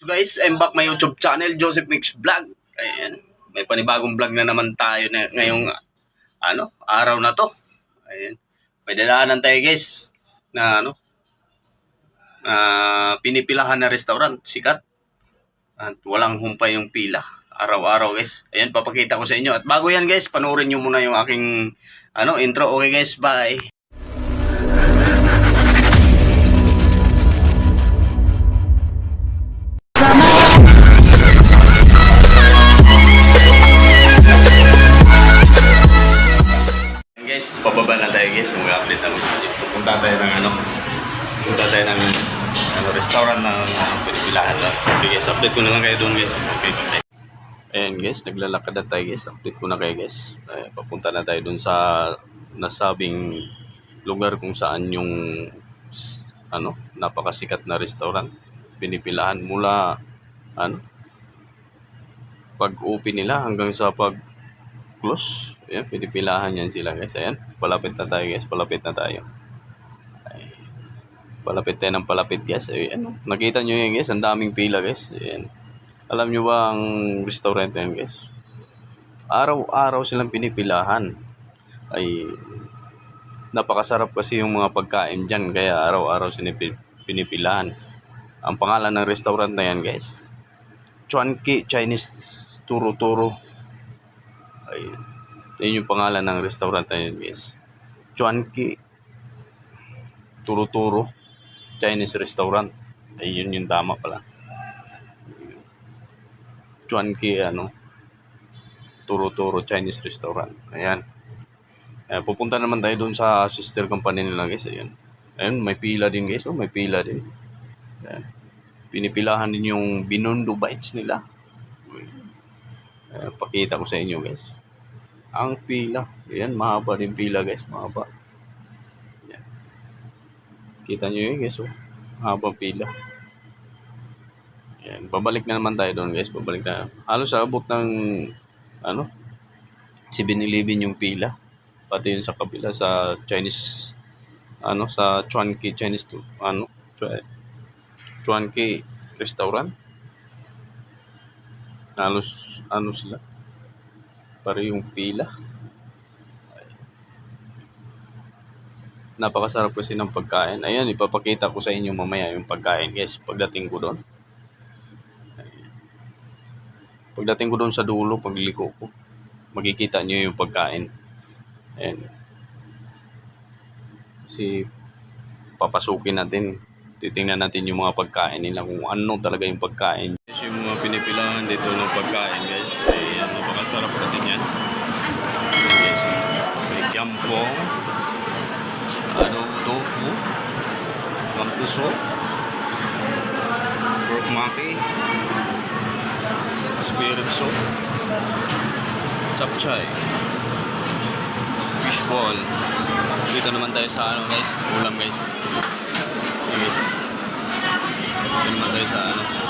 guys, I'm back my YouTube channel, Joseph Mix Vlog. Ayan, may panibagong vlog na naman tayo na ngayong ano, araw na to. Ayan, may dadaanan tayo guys na ano, na pinipilahan na restaurant, sikat. At walang humpay yung pila. Araw-araw guys. Ayan, papakita ko sa inyo. At bago yan guys, panoorin nyo muna yung aking ano, intro. Okay guys, bye. Tayo guys. Mag-update naman. Pupunta tayo ng ano. Pupunta tayo ng ano, restaurant na uh, pinipilahan na. Okay guys, update ko na lang kayo doon guys. Okay, bye. Ayan guys, naglalakad na tayo guys. Update ko na kayo guys. Ay, papunta na tayo doon sa nasabing lugar kung saan yung ano, napakasikat na restaurant. Pinipilahan mula ano, pag-open nila hanggang sa pag close. Ayan, pinipilahan yan sila guys. Ayan, palapit na tayo guys. Palapit na tayo. Ay, palapit tayo ng palapit guys. Ayan, nakita nyo yan guys. Ang daming pila guys. Ayan. Alam nyo ba ang restaurant yan guys? Araw-araw silang pinipilahan. Ay, napakasarap kasi yung mga pagkain dyan. Kaya araw-araw pinipilahan. Ang pangalan ng restaurant na yan guys. Chuanki Chinese Turo Turo. Ayun. Yun yung pangalan ng restaurant na yun, guys. Chuanki Turo-Turo Chinese restaurant. Ayun yung tama pala. Chuanki, ano, Turo-Turo Chinese restaurant. Ayan. Ayan. Pupunta naman tayo doon sa sister company nila, guys. Ayan. Ayun, may pila din, guys. Oh, may pila din. Ayan. Pinipilahan din yung Binondo Bites nila. Ayan, pakita ko sa inyo, guys ang pila. Ayan, mahaba din pila guys, mahaba. Ayan. Kita nyo yun guys, oh. Mahaba pila. Ayan, babalik na naman tayo doon guys, babalik na. Halos abot ng, ano, 7-Eleven yung pila. Pati yun sa kabila, sa Chinese, ano, sa Chuanki Chinese, to, ano, Chua- Chuanki restaurant. Halos, ano sila, para yung pila. Napakasarap kasi ng pagkain. Ayan, ipapakita ko sa inyo mamaya yung pagkain, guys, pagdating ko doon. Pagdating ko doon sa dulo, pagliko ko, makikita nyo yung pagkain. Ayan. Kasi papasukin natin, titingnan natin yung mga pagkain nila kung ano talaga yung pagkain. Pinipilahan dito ng pagkain, guys, ay ano, napakasarap kasi niyan. May jampong, ano, tofu, kampuso, pork maki, spirit soup, chapchay, fishball. Dito naman tayo sa ano guys, ulam guys. Guys. Dito naman tayo sa ano,